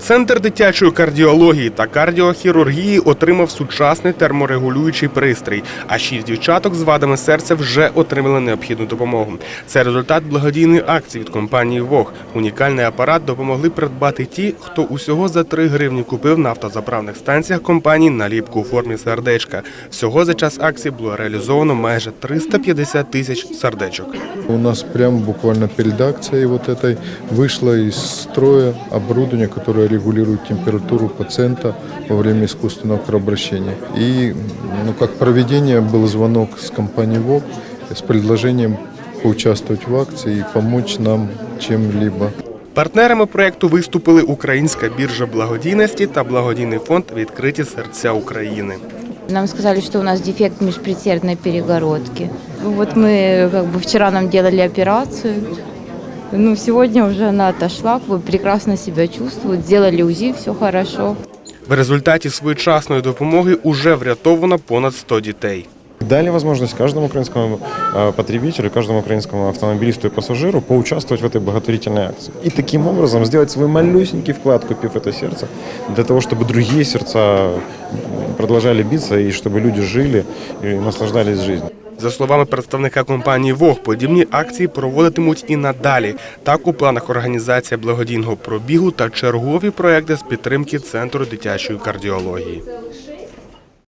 Центр дитячої кардіології та кардіохірургії отримав сучасний терморегулюючий пристрій. А шість дівчаток з вадами серця вже отримали необхідну допомогу. Це результат благодійної акції від компанії ВОГ. Унікальний апарат допомогли придбати ті, хто усього за 3 гривні купив на автозаправних станціях компанії наліпку у формі сердечка. Всього за час акції було реалізовано майже 350 тисяч сердечок. У нас прям буквально перед акцией вот этой вышло из строя оборудование, которое регулирует температуру пациента во время искусственного кровообращения. И ну, как проведение был звонок с компании ВОК с предложением поучаствовать в акции и помочь нам чем-либо. Партнерами проекту виступили Українська біржа благодійності та благодійний фонд Відкриті серця України. Нам сказали, что у нас дефект межпредсердной перегородки. Ну Вот мы как бы вчера нам делали операцию. Ну, сегодня уже она отошла, как бы прекрасно себя чувствует. Сделали УЗИ, все хорошо. В результаті своєчасної допомоги уже врятовано понад 100 дітей. Дали возможность каждому украинскому э, потребителю, каждому украинскому автомобилисту и пассажиру поучаствовать в этой благотворительной акции. И таким образом сделать свой малюсенький вклад, купив это сердце, для того, чтобы другие сердца м, продолжали биться и чтобы люди жили и наслаждались жизнью. За словами представника компанії ВОГ, подібні акції проводитимуть і надалі. Так у планах організація благодійного пробігу та чергові проекти з підтримки центру дитячої кардіології.